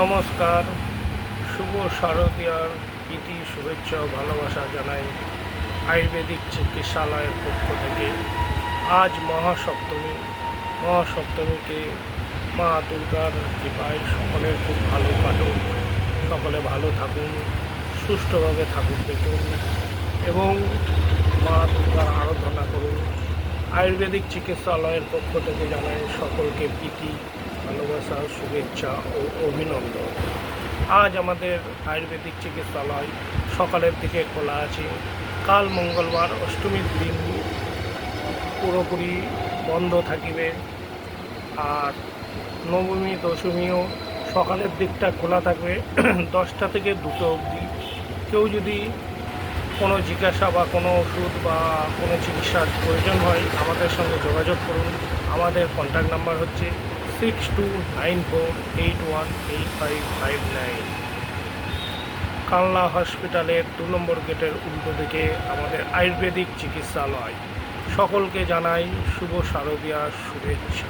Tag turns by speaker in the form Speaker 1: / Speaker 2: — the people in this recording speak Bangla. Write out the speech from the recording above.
Speaker 1: নমস্কার। শুভ শারদীয়ার প্রীতি, শুভেচ্ছা ও ভালোবাসা জানাই আয়ুর্বেদিক চিকিৎসালয়ের পক্ষ থেকে। আজ মহাসপ্তমী। মহাসপ্তমীকে মা দুর্গার কৃপায় সকলের খুব ভালো কাটুক। সকলে ভালো থাকুন, সুষ্ঠুভাবে থাকুক দেখুন এবং মা দুর্গার আরাধনা করুন। আয়ুর্বেদিক চিকিৎসালয়ের পক্ষ থেকে জানাই সকলকে প্রীতি ভালোবাসা, শুভেচ্ছা ও অভিনন্দন। আজ আমাদের আয়ুর্বেদিক চিকিৎসালয় সকালের দিকে খোলা আছে। কাল মঙ্গলবার অষ্টমীর দিন পুরোপুরি বন্ধ থাকিবে। আর নবমী, দশমীও সকালের দিকটা খোলা থাকবে। দশটা থেকে দুটো অবধি। কেউ যদি কোনো জিজ্ঞাসা বা কোনো ওষুধ বা কোনো চিকিৎসার প্রয়োজন হয়, আমাদের সঙ্গে যোগাযোগ করুন। আমাদের কন্ট্যাক্ট নাম্বার হচ্ছে six two nine four eight one eight five five nine. Kanla হসপিটালের দু নম্বর গেটের উল্টো দিকে আমাদের আয়ুর্বেদিক চিকিৎসালয়। সকলকে জানাই শুভ শারদীয়া শুভেচ্ছা।